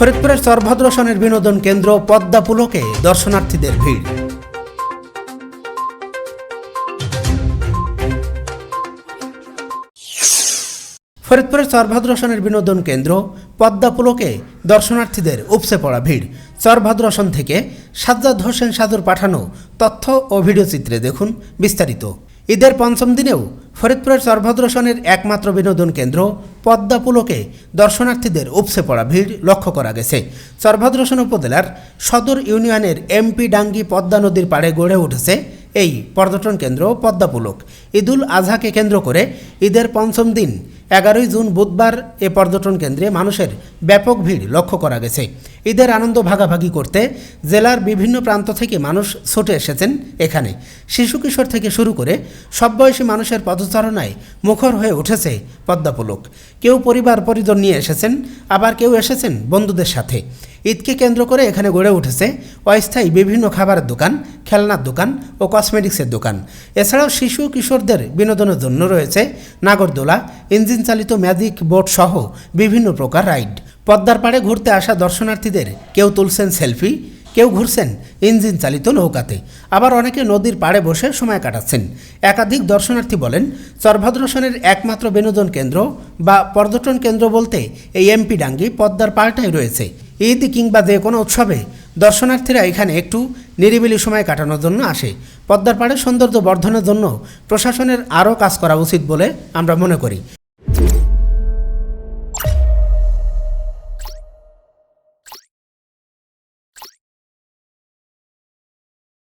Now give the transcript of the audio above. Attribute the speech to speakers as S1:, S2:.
S1: ফরিদপুরের সরভদ্রসনের বিনোদন কেন্দ্র পদ্মা পুলকে দর্শনার্থীদের ভিড়। ফরিদপুরের চরভদ্রসনের বিনোদন কেন্দ্র পদ্মা পুলকে দর্শনার্থীদের উপসে পড়া ভিড়। চরভদ্রসন থেকে সাজ্জাদ হোসেন সাদুর পাঠানো তথ্য ও ভিডিও চিত্রে দেখুন বিস্তারিত। ঈদের পঞ্চম দিনেও ফরিদপুরের চরভদ্রসনের একমাত্র বিনোদন কেন্দ্র পদ্মা পুলকে দর্শনার্থীদের উপসে পড়া ভিড় লক্ষ্য করা গেছে। চরভদ্রসন উপজেলার সদর ইউনিয়নের এমপি ডাঙ্গি পদ্মা নদীর পাড়ে গড়ে উঠেছে এই পর্যটন কেন্দ্র পদ্মা পুলক। ঈদুল আজহাকে কেন্দ্র করে ঈদের পঞ্চম দিন এগারোই জুন বুধবার এ পর্যটন কেন্দ্রে মানুষের ব্যাপক ভিড় লক্ষ্য করা গেছে। ঈদের আনন্দ ভাগাভাগি করতে জেলার বিভিন্ন প্রান্ত থেকে মানুষ ছুটে এসেছেন এখানে। শিশু কিশোর থেকে শুরু করে সব বয়সী মানুষের পদচারণায় মুখর হয়ে উঠেছে পদ্মা পুলক। কেউ পরিবার পরিজন নিয়ে এসেছেন, আবার কেউ এসেছেন বন্ধুদের সাথে। ঈদকে কেন্দ্র করে এখানে গড়ে উঠেছে অস্থায়ী বিভিন্ন খাবারের দোকান, খেলনার দোকান ও কসমেটিক্সের দোকান। এছাড়াও শিশু কিশোরদের বিনোদনের জন্য রয়েছে নাগরদোলা ইঞ্জিন চালিত ম্যাজিক বোট সহ বিভিন্ন প্রকার রাইড। পদ্মার পাড়ে ঘুরতে আসা দর্শনার্থীদের কেউ তুলছেন সেলফি, কেউ ঘুরছেন ইঞ্জিন চালিত নৌকাতে। আবার অনেকে নদীর পাড়ে বসে সময় কাটাচ্ছেন। একাধিক দর্শনার্থী বলেন চরভদ্রসনের একমাত্র বিনোদন কেন্দ্র বা পর্যটন কেন্দ্র বলতে এই এমপি ডাঙ্গি পদ্মার পাড়টাই রয়েছে। ঈদ কিংবা যে কোনো উৎসবে দর্শনার্থীরা এখানে একটু নিরিবিলি সময় কাটানোর জন্য আসে। পদ্মার পাড়ের সৌন্দর্য বর্ধনের জন্য প্রশাসনের আরও কাজ করা উচিত বলে আমরা মনে করি।